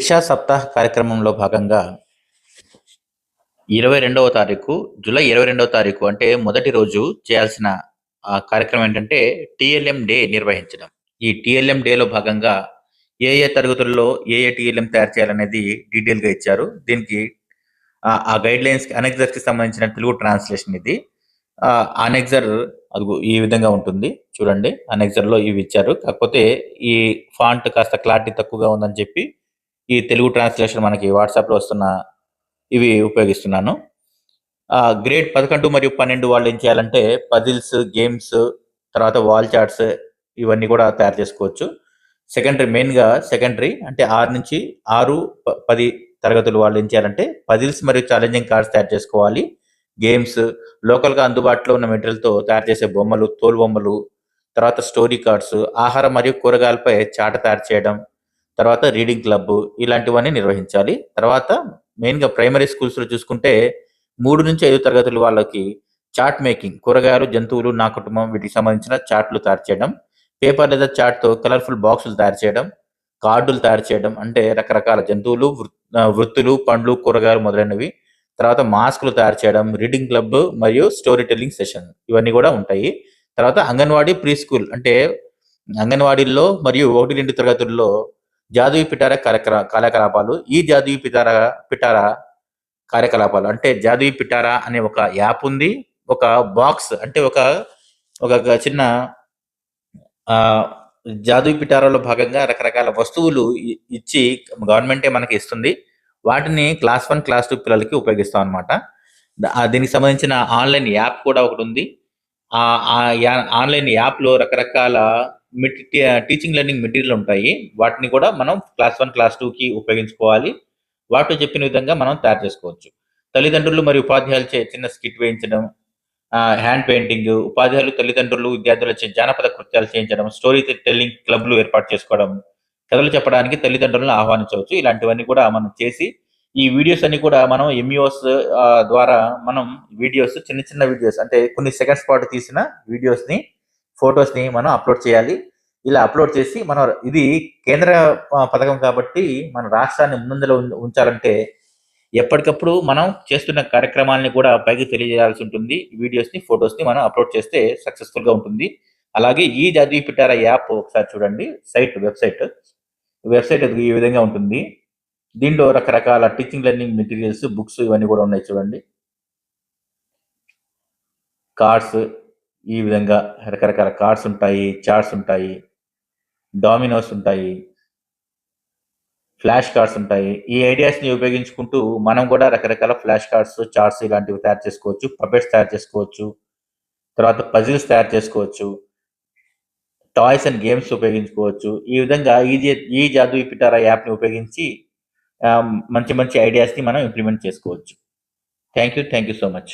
శిక్షా సప్తాహ కార్యక్రమంలో భాగంగా ఇరవై రెండవ తారీఖు జూలై ఇరవై రెండవ తారీఖు అంటే మొదటి రోజు చేయాల్సిన ఆ కార్యక్రమం ఏంటంటే టిఎల్ఎం డే నిర్వహించడం. ఈ టిఎల్ఎం డేలో భాగంగా ఏ ఏ తరగతుల్లో ఏ ఏ టిఎల్ఎం తయారు చేయాలనేది డీటెయిల్గా ఇచ్చారు. దీనికి ఆ- గైడ్లైన్స్ గైడ్ లైన్స్ అనెక్సర్కి సంబంధించిన తెలుగు ట్రాన్స్లేషన్ ఇది. అనెక్సర్ అది ఈ విధంగా ఉంటుంది. చూడండి అనెక్సర్లో ఇవి ఇచ్చారు. కాకపోతే ఈ ఫాంట్ కాస్త క్లారిటీ తక్కువగా ఉందని చెప్పి ఈ తెలుగు ట్రాన్స్లేషన్ మనకి వాట్సాప్లో వస్తున్న ఇవి ఉపయోగిస్తున్నాను. గ్రేడ్ పదకొండు మరియు పన్నెండు వాళ్ళు ఏం చేయాలంటే పజిల్స్ గేమ్స్ తర్వాత వాల్ చార్ట్స్ ఇవన్నీ కూడా తయారు చేసుకోవచ్చు. సెకండరీ మెయిన్గా సెకండరీ అంటే ఆరు నుంచి ఆరు ప- పది తరగతులు వాళ్ళు ఏం చేయాలంటే పజిల్స్ మరియు ఛాలెంజింగ్ కార్డ్స్ తయారు చేసుకోవాలి. గేమ్స్ లోకల్గా అందుబాటులో ఉన్న మెటీరియల్తో తయారు చేసే బొమ్మలు తోలు బొమ్మలు తర్వాత స్టోరీ కార్డ్స్ ఆహారం మరియు కూరగాయలపై చాట తయారు చేయడం తర్వాత రీడింగ్ క్లబ్ ఇలాంటివన్నీ నిర్వహించాలి. తర్వాత మెయిన్గా ప్రైమరీ స్కూల్స్లో చూసుకుంటే మూడు నుంచి ఐదు తరగతుల వాళ్ళకి చాట్ మేకింగ్ కూరగాయలు జంతువులు నా కుటుంబం వీటికి సంబంధించిన చాట్లు తయారు చేయడం పేపర్ లేదా చాట్తో కలర్ఫుల్ బాక్సులు తయారు చేయడం కార్డులు తయారు చేయడం అంటే రకరకాల జంతువులు వృ- వృత్తులు పండ్లు కూరగాయలు మొదలైనవి. తర్వాత మాస్కులు తయారు చేయడం రీడింగ్ క్లబ్ మరియు స్టోరీ టెల్లింగ్ సెషన్ ఇవన్నీ కూడా ఉంటాయి. తర్వాత అంగన్వాడీ ప్రీ స్కూల్ అంటే అంగన్వాడీల్లో మరియు ఒకటి రెండు తరగతుల్లో జాదుయి పిటార కార్యక్రమ కార్యకలాపాలు. ఈ జాదుయి పిటార పిటార కార్యకలాపాలు. అంటే జాదుయి పిటార అనే ఒక యాప్ ఉంది. ఒక బాక్స్ అంటే ఒక ఒక చిన్న ఆ పిటారాలో భాగంగా రకరకాల వస్తువులు ఇచ్చి గవర్నమెంటే మనకి ఇస్తుంది. వాటిని క్లాస్ వన్ క్లాస్ టూ పిల్లలకి ఉపయోగిస్తాం అనమాట దీనికి సంబంధించిన ఆన్లైన్ యాప్ కూడా ఒకటి ఉంది. ఆ ఆన్లైన్ యాప్లో రకరకాల టీచింగ్ లెర్నింగ్ మెటీరియల్ ఉంటాయి. వాటిని కూడా మనం క్లాస్ వన్ క్లాస్ టూకి ఉపయోగించుకోవాలి. వాటిలో చెప్పిన విధంగా మనం తయారు చేసుకోవచ్చు. తల్లిదండ్రులు మరియు ఉపాధ్యాయులు చే చిన్న స్కిట్ వేయించడం హ్యాండ్ పెయింటింగ్ ఉపాధ్యాయులు తల్లిదండ్రులు విద్యార్థులు జానపద కృత్యాలు చేయించడం స్టోరీ టెల్లింగ్ క్లబ్లు ఏర్పాటు చేసుకోవడం కథలు చెప్పడానికి తల్లిదండ్రులను ఆహ్వానించవచ్చు. ఇలాంటివన్నీ కూడా మనం చేసి ఈ వీడియోస్ అన్ని కూడా మనం ఎంఈఓస్ ద్వారా మనం వీడియోస్ చిన్న చిన్న వీడియోస్ అంటే కొన్ని సెకండ్స్ పాటు తీసిన వీడియోస్ని ఫొటోస్ని మనం అప్లోడ్ చేయాలి. ఇలా అప్లోడ్ చేసి మనం ఇది కేంద్ర పథకం కాబట్టి మన రాష్ట్రాన్ని ముందంజలో ఉం- ఉంచాలంటే ఎప్పటికప్పుడు మనం చేస్తున్న కార్యక్రమాలని కూడా పైకి తెలియజేయాల్సి ఉంటుంది. వీడియోస్ని ఫొటోస్ని మనం అప్లోడ్ చేస్తే సక్సెస్ఫుల్గా ఉంటుంది. అలాగే ఈ జాతీయ పిటారా యాప్ ఒకసారి చూడండి. Site website. వెబ్సైట్ ఈ విధంగా ఉంటుంది. దీంట్లో రకరకాల టీచింగ్ లెర్నింగ్ మెటీరియల్స్ బుక్స్ ఇవన్నీ కూడా ఉన్నాయి చూడండి. కార్డ్స్ ఈ విధంగా రకరకాల కార్డ్స్ ఉంటాయి చార్ట్స్ ఉంటాయి డామినోస్ ఉంటాయి ఫ్లాష్ కార్డ్స్ ఉంటాయి. ఈ ఐడియాస్ని ఉపయోగించుకుంటూ మనం కూడా రకరకాల ఫ్లాష్ కార్డ్స్ చార్ట్స్ ఇలాంటివి తయారు చేసుకోవచ్చు పపెట్స్ తయారు చేసుకోవచ్చు తర్వాత పజిల్స్ తయారు చేసుకోవచ్చు టాయ్స్ అండ్ గేమ్స్ ఉపయోగించుకోవచ్చు. ఈ విధంగా ఈ ఈ జాదు పిటారా యాప్ని ఉపయోగించి మంచి మంచి ఐడియాస్ని మనం ఇంప్లిమెంట్ చేసుకోవచ్చు. Thank you thank you so much.